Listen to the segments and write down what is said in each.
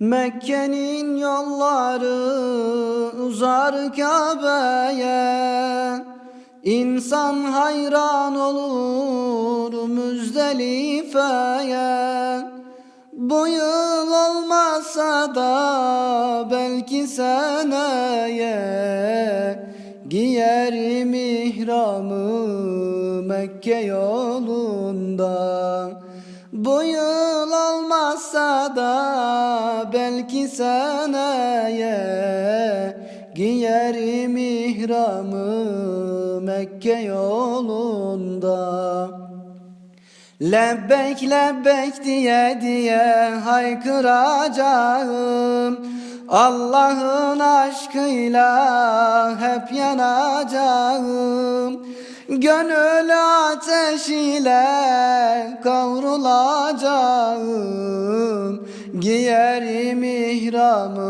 Mekke'nin yolları uzar Kabe'ye. İnsan hayran olur Müzdelife'ye. Bu yıl olmasa da belki seneye Giyerim ihramı Mekke yolunda. Bu yıl olmasa da belki seneye Giyerim ihramı Mekke yolunda. Lebbek lebbek diye diye haykıracağım. Allah'ın aşkıyla hep yanacağım. Gönül ateşiyle kavrulacağım Giyerim ihramı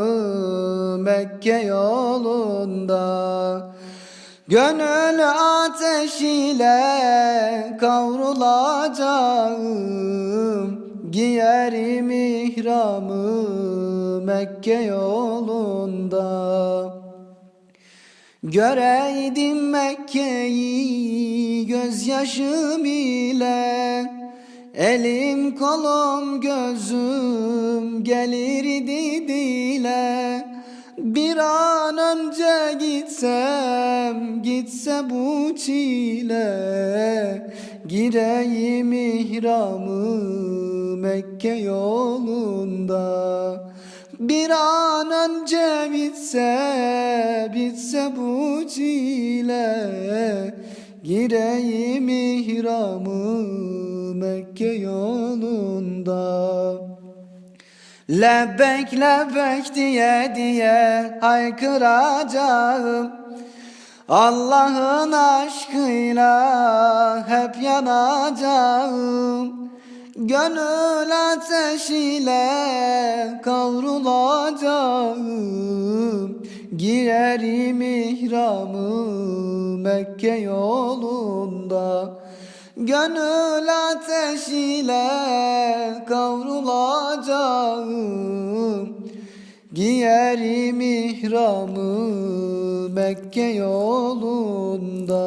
Mekke yolunda? Gönül ateşiyle kavrulacağım. Giyerim ihramı Mekke yolunda? Göreydim Mekke'yi gözyaşım ile Elim kolum gözüm gelirdi dile. Bir an önce gitsem gitse bu çile. Gireyim ihramı Mekke yolunda. Bir an önce bitse, bitse bu çile Gireyim ihramı Mekke yolunda. Lebbek lebbek diye diye haykıracağım. Allah'ın aşkıyla hep yanacağım. Gönül ateşiyle kavrulacağım. Girerim ihramı Mekke yolunda Gönül ateşiyle kavrulacağım. Giyerim ihramı Mekke yolunda